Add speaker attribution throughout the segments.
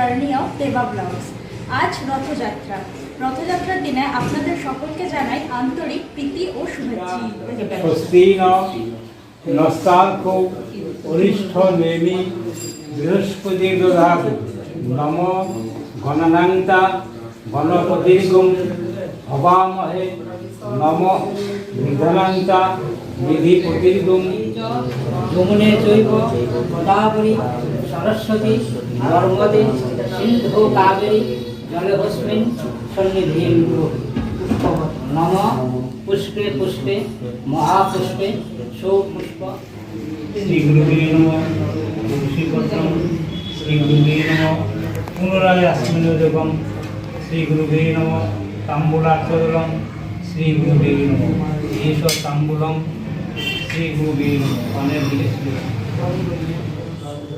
Speaker 1: Journey of দেবা blogs আজ রথযাত্রা। রথযাত্রার দিনে আপনাদের সকলকে জানাই আন্তরিক প্রীতি ও শুভেচ্ছা।
Speaker 2: অরিষ্ঠ নেমি বৃহস্পতি দদাত নম গণনান্তা গণপতির্গম হবামহে নম নিধনান্তা নিধিপতির্গম।
Speaker 3: যমুনে চৈব গোদাবরী সরস্বতী নর্মদে সিন্ধ কাবেরী জলহস্মিন সন্নিধিম পুষ্পবত নম পুষ্পে পুষ্পে মহাপুষ্পে সৌপুষ্প
Speaker 2: শ্রীগুরুবে নম তুলসীপত্রম শ্রীগুরুবে নম পুনরায় আশ্মিনোযোগম শ্রীগুরুবে নম তাম্বুলাচরম শ্রীগুরুবে নম এস তাম্বুলম শ্রীগুরুবে নম অনেক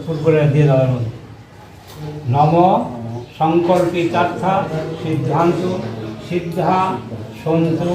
Speaker 2: ফুটবলের দিয়ে দেওয়ার মধ্যে নম সংকল্পিতার্থা সিদ্ধান্ত সিদ্ধা সন্তু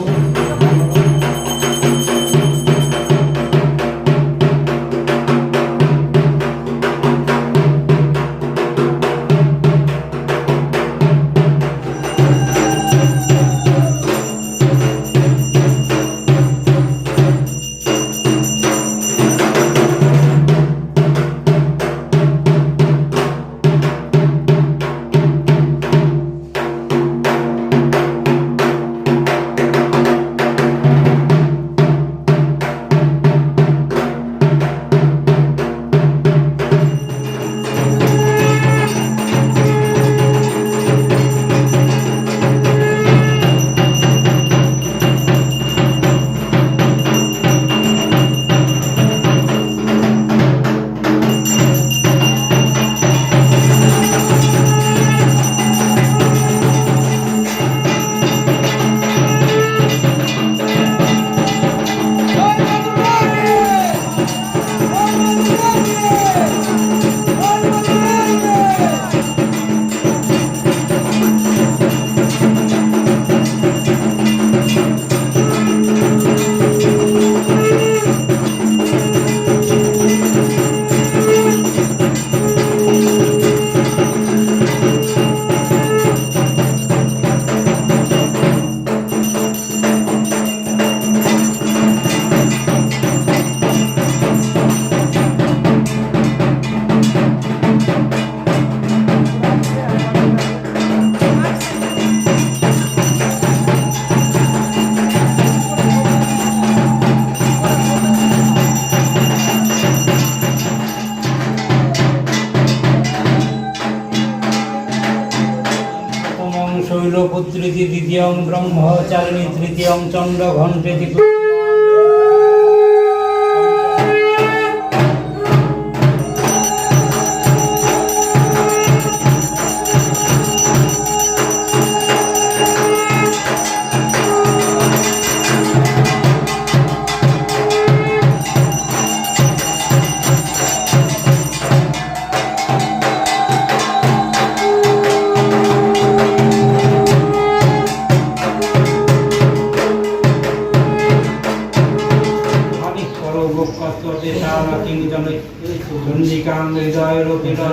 Speaker 2: শৈলপুত্রীতি দ্বিতীয়ং ব্রহ্মচারিণী তৃতীয়ং চন্দ্রঘণ্টেতি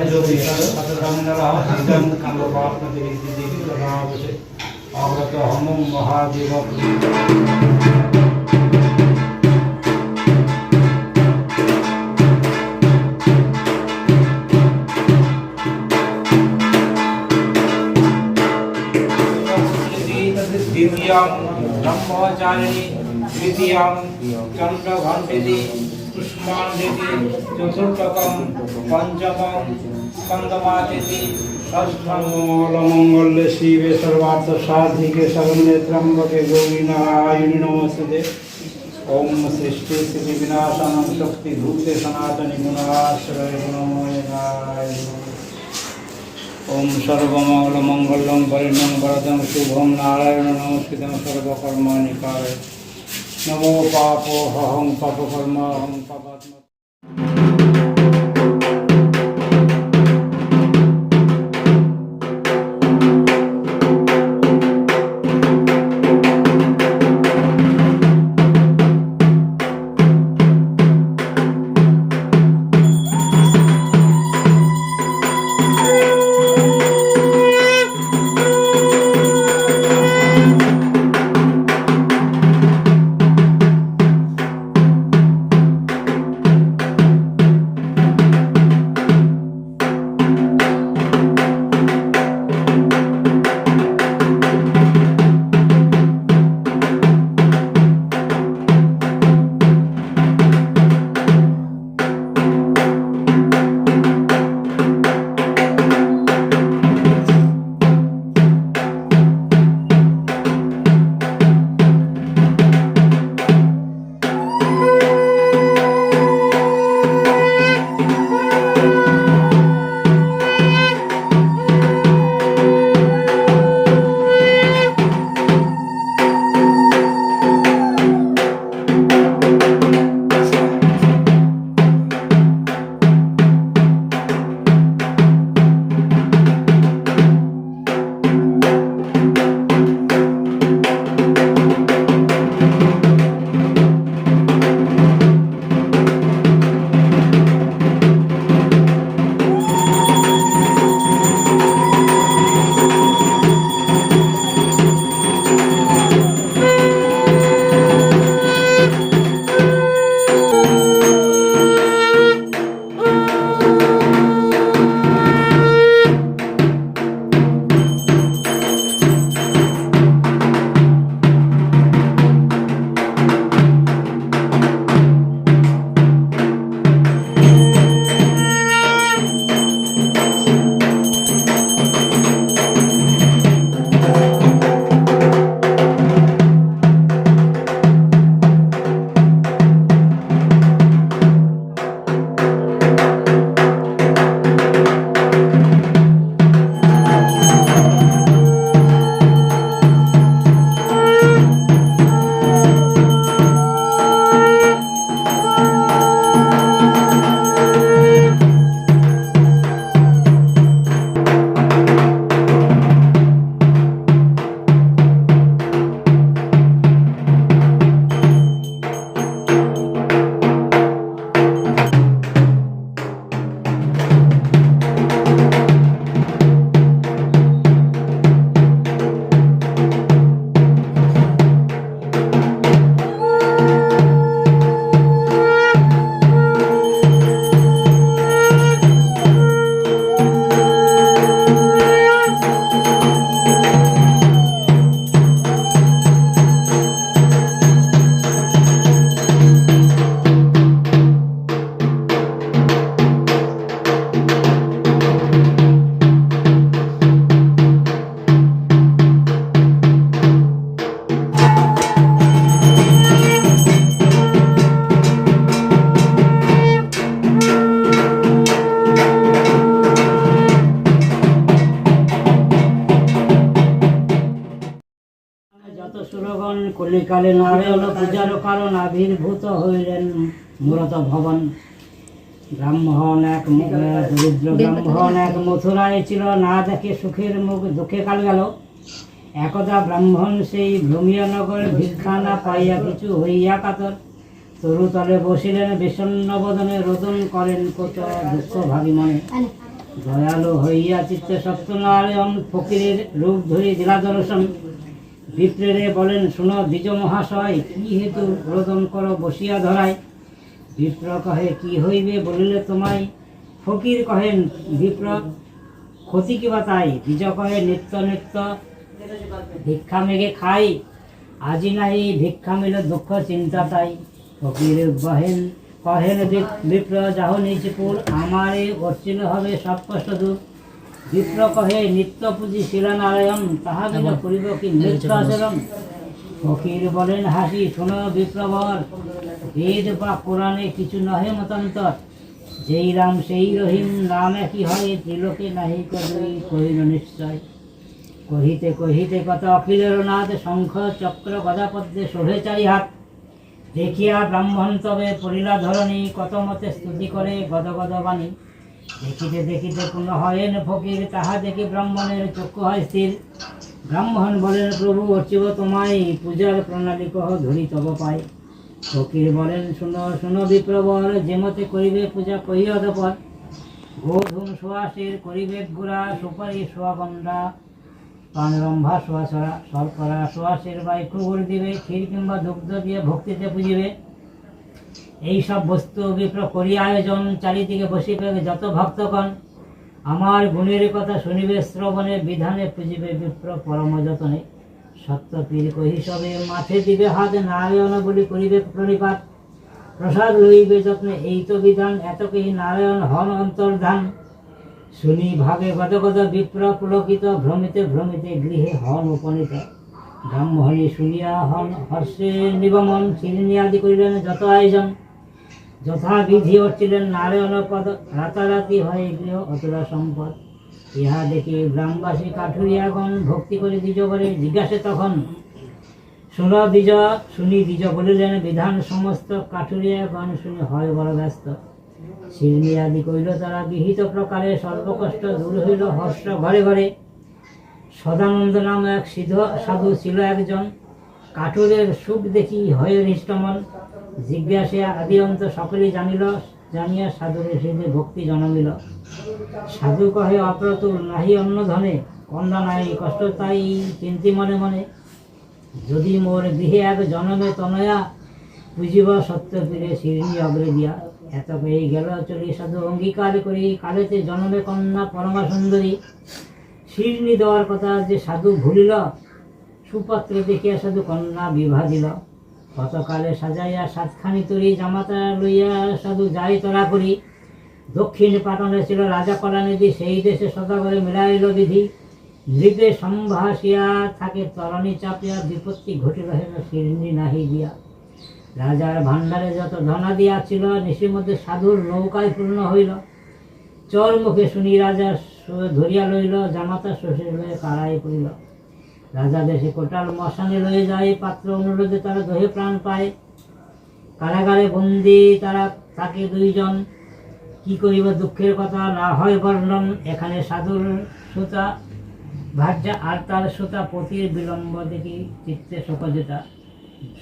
Speaker 2: রূপী রজী শতধন্যরাহস্যং কালপাপতিরিদ্দিদিকলাবসে অগ্রত হমং মহাদেব দ্বিতীয়ং ব্রহ্মচারিণী স্কন্দমাতিথি ষষ্ঠং মঙ্গলমঙ্গলে শিবে সর্বার্থ সাধিকে শরণ্যে ত্রম্বকে গৌরী নারায়ণী নমস্তে ওম সৃষ্টি স্থিতি বিনাশনং শক্তি ভূতে সনাতনী গুণাশ্রয় গুণময় ওম সর্বমঙ্গল মঙ্গলং পরিণং বরদং শুভং নারায়ণ নমস্কৃতং সর্বকর্মাণি কারে নমো পাপো হহং পাপকর্ম হং পাপাত্ম বিপ্রগণ কলিকালে নারায়ণ পূজার কারণ আবির্ভূত হইলেন মূলত ভবন। ব্রাহ্মণ এক দরিদ্র ব্রাহ্মণ এক মথুরায় ছিল না দেখে সুখের মুখ দুঃখে কাল গেল। একদা ব্রাহ্মণ সেই ভ্রমিয়া নগর ভিক্ষা না পাইয়া কিছু হইয়া কাতর। তরুতলে বসিলেন বিষণ্ণ বদনে রোদন করেন কত দুঃখ ভাবি মনে। দয়ালু হইয়া চিত্তে সত্যনারায়ণ ফকিরের রূপ ধরি দিলা দর্শন। বিপ্রেরে বলেন, শুনো দ্বিজ মহাশয়, কি হেতু রোদন করো বসিয়া ধরায়? বিপ্র কহে, কি হইবে বলিলে তোমায়? ফকির কহেন, বিপ্র, ক্ষতি কিবা তাই? দ্বিজ কহে, নিত্য নিত্য, ভিক্ষা মেঘে খাই। আজি নাই ভিক্ষা মিলে দুঃখ, চিন্তা তাই। ফকির বহেন, কহেন বিপ্র, যাহ নিচপুর আমারে অর্চিল হবে সব কষ্ট দূর। বিপ্র কহে নিত্য পুঁজি শিলানারায়ণ তাহা বিনা করিব কি নৃত্য আচরণ? ফকির বলেন হাসি শোনো বিপ্রবর বেদ বা কোরআনে কিছু নহে মতান্তর। যেই রাম সেই রহিম নাম একই হয় ত্রিলোকে নাহি কবি কহিল নিশ্চয়। কহিতে কহিতে কত অখিলের নাথ শঙ্খ চক্র গদাপদ্মে শোভে চারি হাত দেখিয়া ব্রাহ্মণ তবে পরিলা ধরণী কত মতে স্তুতি করে গদ গদ বাণী। দেখিতে দেখিতে পুনঃ হয়েন ফকির, তাহা দেখি ব্রাহ্মণের চক্ষু হয় স্থির। ব্রাহ্মণ বলেন, প্রভু, অর্চিব তোমায়, পূজার প্রণালী কহ ধরি তব পাই। ফকির বলেন, শুনো শুনো বিপ্রবর যে মতে করিবে পূজা কহিয়া অতপর গোধূম সুয়াসের করিবে গুড়া, সুপারি সোয়াগন্ধা পানরম্ভা সোয়াছড়া শর্করা সোয়াশের বাই কুকুর দিবে, ক্ষীর কিংবা দুগ্ধ দিয়ে ভক্তিতে পুজিবে। এই সব বস্তু বিপ্র করি আয়োজন, চারিদিকে বসিবে যত ভক্তগণ। আমার গুণের কথা শুনিবে শ্রবণে বিধানে পুজিবে বিপ্র পরম যতনে। সত্যপীর কহি, সবে মাথে দিবে হাত, নারায়ণ বলি করিবে প্রণিপাত। প্রসাদ লইবে যত্নে, এই তো বিধান এতকেই নারায়ণ হন অন্তর্ধান? শুনি ভাবে গদ গদ বিপ্র পুলকিত, ভ্রমিতে ভ্রমিতে গৃহে হন উপনীত। ব্রাহ্মণী শুনিয়া হন হর্ষে চিরনি আদি করিলেন যত আয়োজন। যথাবিধি অর্চিলেন নারায়ণ পদ রাতারাতি হয় গৃহ অতুলা সম্পদ। ইহা দেখি গ্রামবাসী কাঠুরিয়াগণ ভক্তি করে দ্বিজ করে জিজ্ঞাসে তখন, শুন দ্বিজ, শুনি দ্বিজ বলিলেন বিধান সমস্ত কাঠুরিয়াগণ, শুনি হয় বড় ব্যস্ত। আদি কইল তারা বিহিত প্রকারে সর্বকষ্ট দূর হইল হর্ষ ঘরে ঘরে। সদানন্দ নাম এক সিধ সাধু ছিল একজন। কাঠুরের সুখ দেখি হয়ে হৃষ্টমন। জিজ্ঞাসে আদি অন্ত সকলেই জানিল, জানিয়া সাধুর হৃদয় ভক্তি জন্মিল। সাধু কহে, অপ্রতুল নাহি অন্য ধনে কন্যা নাই কষ্ট তাই চিন্তি মনে মনে। যদি মোর গৃহে এক জনমে তনয়া পুজিব সত্য পীরে শিরনি অগ্রে দিয়া এত পেয়ে গেল চলি সাধু অঙ্গীকার করি, কালেতে জনমে কন্যা পরমা সুন্দরী। শিরনি দেওয়ার কথা যে সাধু ভুলিল, সুপত্রে দেখিয়া সাধু কন্যা বিবাহ দিল। গতকালে সাজাইয়া সাতখানি তরি জামাতা লইয়া সাধু যাই তরা করি। দক্ষিণ পাটনে ছিল রাজা কলানিধি, সেই দেশে সদাগরে মিলাইল বিধি। নৃপে সম্ভাসিয়া থাকে তরণী চাপিয়া, বিপত্তি ঘটিল হেন শিরনি নাহি দিয়া রাজার ভাণ্ডারে যত ধনাদি ছিল নিশির মধ্যে সাধুর নৌকায় পূর্ণ হইল। চর মুখে শুনি রাজা ধরিয়া লইল, জামাতা শ্বশুর লয়ে কারাই পড়িল। রাজা দেশে কোটাল মশানে লয়ে যায়, পাত্র অনুরোধে তারা দহে প্রাণ পায়। কারাগারে বন্দি তারা থাকে দুইজন। কি করিব দুঃখের কথা না হয় বর্ণন, এখানে সাধুর সুতা, ভার্যা আর তার সুতা পতির বিলম্ব দেখি চিত্তে শোকজেতা।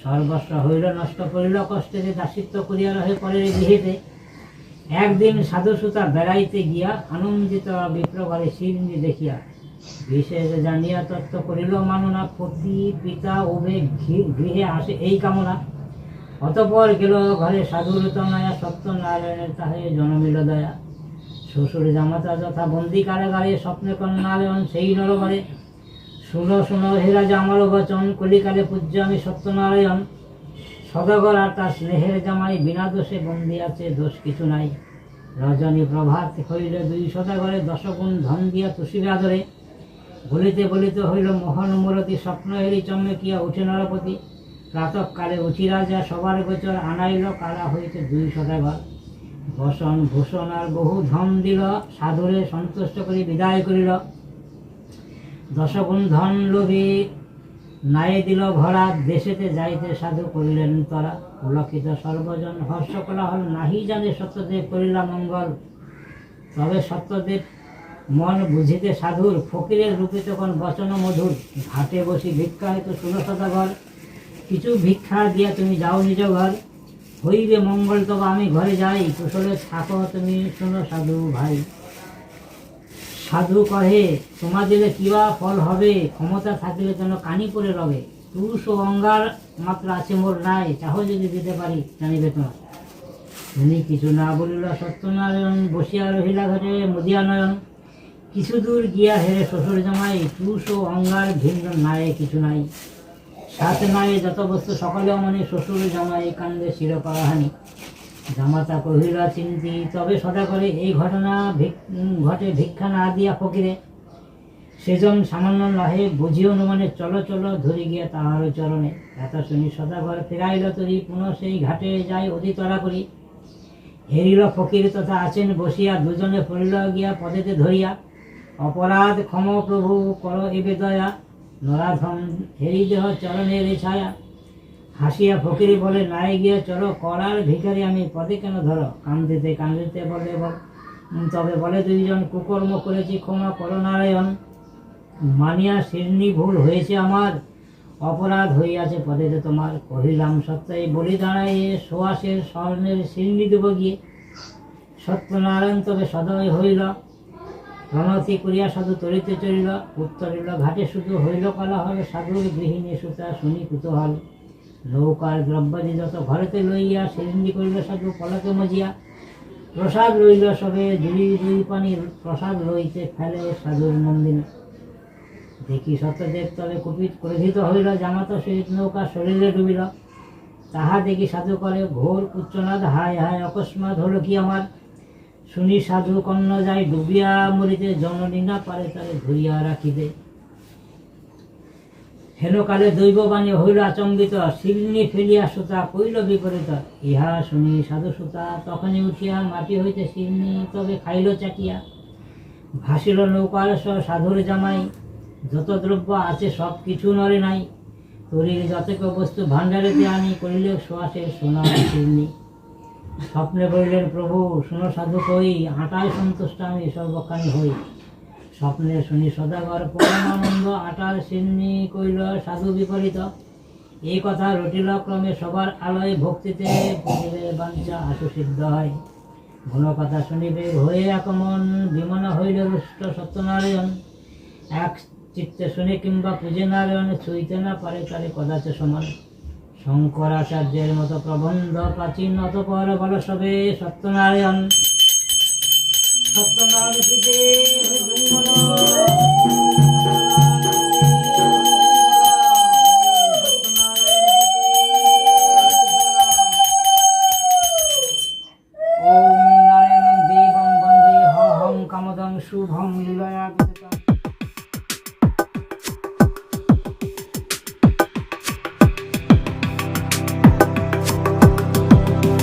Speaker 2: সর্বস্ব হইল, নষ্ট করিল কষ্টে যে দাসিত্ব করিয়া রহে পরের গৃহেতে। একদিন সাধু সুতা বেড়াইতে গিয়া আনন্দিত বিপ্র ঘরে শিরনি দেখিয়া বিশেষ জানিয়া তত্ত্ব করিল, মাননা পতি পিতা উভে গৃহে আসে এই কামনা। অতপর গেল ঘরে সাধুর তনয়া, সত্যনারায়ণের তাহে জনমিল দয়া। শ্বশুর জামাতা যথা বন্দি কারাগারে, স্বপ্নে কন্যারায়ণ সেই নরবরে। শুনো শুনো, হে রাজা, আমার বচন, কলিকালে পূজ্য আমি সত্যনারায়ণ। সদাগর আর তার স্নেহের জামাই, বিনা দোষে বন্দি আছে, দোষ কিছু নাই। রজনী প্রভাত হইল দুই সদাগরে, দশগুণ ধন দিয়া তুষিবে আদরে বলিতে বলিতে হইল মোহন মূরতি স্বপ্ন হেরি চমকিয়া উঠে নরপতি। প্রাতঃকালে উঠি রাজা, সবার গোচর আনাইল কারা হইতে দুই সদাগর বসন ভূষণ আর বহু ধন দিল, সাধুরে সন্তুষ্ট করি বিদায় করিল। দশগুণ ধন লোভী নাই দিল ভরা, দেশেতে যাইতে সাধু করিলেন তারা। পুলকিত সর্বজন হর্ষ করা হল নাহি জানে সত্যদেব করিলা মঙ্গল। তবে সত্যদেব মন বুঝিতে সাধুর, ফকিরের রূপে তখন বচন মধুর। ঘাটে বসি ভিক্ষা হয়তো ষোলো শতঘর। কিছু ভিক্ষা দিয়া তুমি যাও নিজ ঘর। হইবে মঙ্গল, তবে আমি ঘরে যাই। কুশলে থাকো তুমি শোনো সাধু ভাই। সাধু কহে, তোমার দিলে কিবা ফল হবে? ক্ষমতা থাকিলে যেন কানি করে রবে। পুরুষ ও অঙ্গার মাত্র আছে মোর নাই চাহ যদি দিতে পারি, জানিবে তোমার। উনি কিছু না বলিল সত্যনারায়ণ, বসিয়া রহিলা ঘরে মুদিয়া নয়ন। কিছু দূর গিয়া হেরে শ্বশুর জামাই পুরুষ ও অঙ্গার ভিন্ন নাই, কিছু নাই। সাথে নাই যত বস্তু সকলে মনে শ্বশুর জামাই কান্দে শিরপাহানি। জামাতা কহিলা, চিন্তি, তবে সদা করে এই ঘটনা ঘটে ভিক্ষা না দিয়া ফকিরে। সেজন সামান্য নহে বুঝি অনুমানে চলো চলো ধরে গিয়া তাহার চরণে। এত শুনি সদাগর ফেরাইল তরি, পুনঃ সেই ঘাটে যাই অধিতরা করি হেরিল ফকির তথা আছেন, বসিয়া দুজনে পড়িল গিয়া পদেতে ধরিয়া। অপরাধ ক্ষম প্রভু, কর এবে দয়া নরাধন হেরি দেহ চরণের ছায়া। হাসিয়া ফকিরি বলে, নাই গিয়ে চলো, করার ভিখারি আমি পদে কেন ধরো? কান্দিতে কান্দিতে বলে তবে বলে দুইজন, কুকর্ম করেছি, ক্ষমা করো নারায়ণ। মানিয়া শিরনি ভুল হয়েছে আমার, অপরাধ হইয়াছে পদেতে তোমার। কহিলাম, সত্যই বলি দাঁড়াই সোয়াশের স্বর্ণের শিরনি দেব গিয়ে। সত্যনারায়ণ তবে সদয় হইল। রণতি করিয়া সাধু তরিতে চলিল, উত্তরিল, ঘাটে শুধু হইল কলা হবে সাধুর গৃহিণী সুতা শুনি কুতূহল। নৌকার দ্রব্যাদি যত ঘরেতে লইয়া সিরিঞ্জি করিল সাধু, পলকে মজিয়া। প্রসাদ লইল সবে, দুই দুই পানির প্রসাদ লইতে ফেলে সাধুর মন্দিরে। দেখি সত্যদেব তবে কুপিত ক্রোধিত হইল, জামাত সহিত নৌকা শরীরে ডুবিল। তাহা দেখি সাধু করে ঘোর উচ্চনাদ হায় হায় অকস্মাৎ হলো কি আমার? শুনি সাধু কন্ন যায় ডুবিয়া মরিতে, জননী না পারে তারে ধরিয়া রাখিতে হেনকালে দৈববাণী হইল আচম্বিত শিলনি ফেলিয়া সুতা কইল বিপরীত। ইহা শুনি সাধু সুতা তখনই উঠিয়া মাটি হইতে শিলনি, তবে খাইল চাটিয়া। ভাসিল নৌকার সাধুর জামাই, যত দ্রব্য আছে সব কিছু নরে নাই। তরির যতক বস্তু ভাণ্ডারেতে আনি করিলে সোয়াশের সোনা শিলনি। স্বপ্নে বলিলেন, প্রভু, শুনো সাধু কই আটায় সন্তুষ্ট আমি সর্বক্ষণে হই। স্বপ্নে শুনি সদাগর, পরমানন্দ আটার সিন্নি কইল, সাধু বিপরীত, এই কথা রটিল ক্রমে সবার আলোয় ভক্তিতে পড়িলে বাঞ্ছা আশু সিদ্ধ হয়। ঘন কথা শুনিবে হয়ে আগমন বিমন হইল রুষ্ট সত্যনারায়ণ। এক চিত্তে শুনে কিংবা পূজে নারায়ণ ছুঁইতে না পারে তারে কদাচ সমান। শঙ্করাচার্যের মতো প্রবন্ধ প্রাচীন অতপর বল সবে সত্যনারায়ণ সত্যনারায়ণ